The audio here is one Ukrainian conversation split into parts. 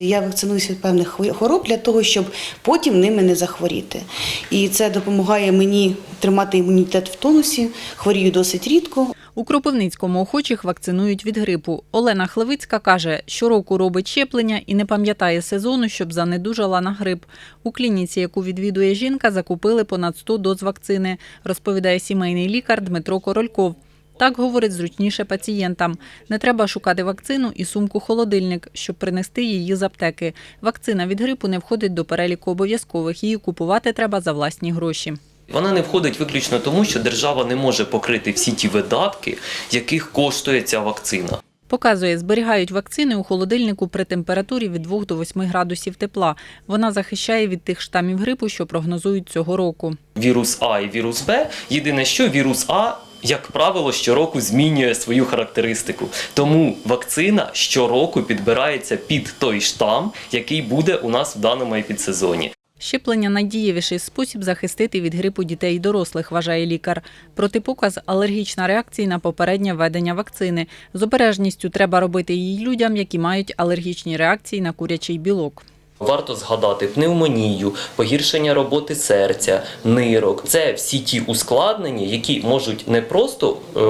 Я вакцинуюся від певних хвороб для того, щоб потім ними не захворіти. І це допомагає мені тримати імунітет в тонусі. Хворію досить рідко. У Кропивницькому охочих вакцинують від грипу. Олена Хлевицька каже, щороку робить щеплення і не пам'ятає сезону, щоб занедужала на грип. У клініці, яку відвідує жінка, закупили понад 100 доз вакцини, розповідає сімейний лікар Дмитро Корольков. Так говорить зручніше пацієнтам. Не треба шукати вакцину і сумку-холодильник, щоб принести її з аптеки. Вакцина від грипу не входить до переліку обов'язкових. Її купувати треба за власні гроші. Вона не входить виключно тому, що держава не може покрити всі ті видатки, яких коштує ця вакцина. Показує, зберігають вакцини у холодильнику при температурі від 2 до 8 градусів тепла. Вона захищає від тих штамів грипу, що прогнозують цього року. Вірус А і вірус Б. Єдине, що вірус А. Як правило, щороку змінює свою характеристику. Тому вакцина щороку підбирається під той штам, який буде у нас в даному епідсезоні. Щеплення найдієвіший спосіб захистити від грипу дітей і дорослих, вважає лікар. Протипоказ – алергічна реакція на попереднє введення вакцини. З обережністю треба робити її людям, які мають алергічні реакції на курячий білок. Варто згадати пневмонію, погіршення роботи серця, нирок. Це всі ті ускладнення, які можуть не просто е,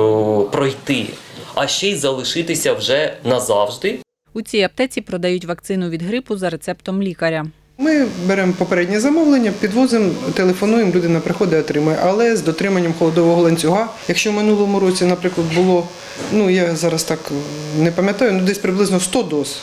пройти, а ще й залишитися вже назавжди. У цій аптеці продають вакцину від грипу за рецептом лікаря. Ми беремо попереднє замовлення, підвозимо, телефонуємо, людина приходить, отримує, але з дотриманням холодового ланцюга. Якщо в минулому році, наприклад, було, ну я зараз так не пам'ятаю, ну десь приблизно 100 доз,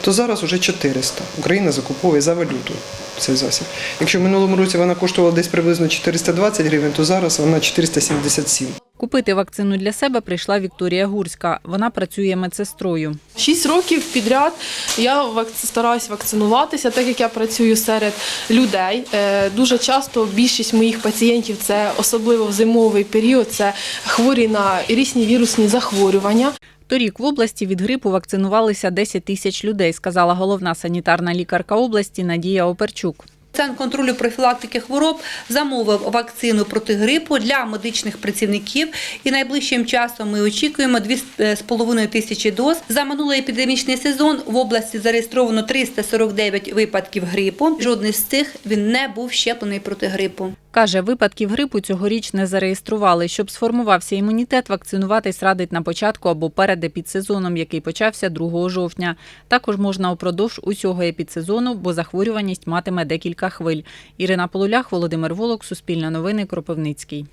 то зараз вже 400. Україна закуповує за валюту цей засіб. Якщо в минулому році вона коштувала десь приблизно 420 гривень, то зараз вона 477. Купити вакцину для себе прийшла Вікторія Гурська. Вона працює медсестрою. Шість років підряд я стараюсь вакцинуватися, так як я працюю серед людей. Е, Дуже часто більшість моїх пацієнтів це особливо в зимовий період, це хворі на різні вірусні захворювання. Торік в області від грипу вакцинувалися 10 тисяч людей, сказала головна санітарна лікарка області Надія Оперчук. Центр контролю профілактики хвороб замовив вакцину проти грипу для медичних працівників. І найближчим часом ми очікуємо 2,5 тисячі доз. За минулий епідемічний сезон в області зареєстровано 349 випадків грипу. Жодний з цих він не був щеплений проти грипу. Каже, випадків грипу цьогоріч не зареєстрували. Щоб сформувався імунітет, вакцинуватись радить на початку або перед епідсезоном, який почався 2 жовтня. Також можна упродовж усього епідсезону, бо захворюваність матиме декілька хвиль. Ірина Полулях, Володимир Волок, Суспільне новини, Кропивницький.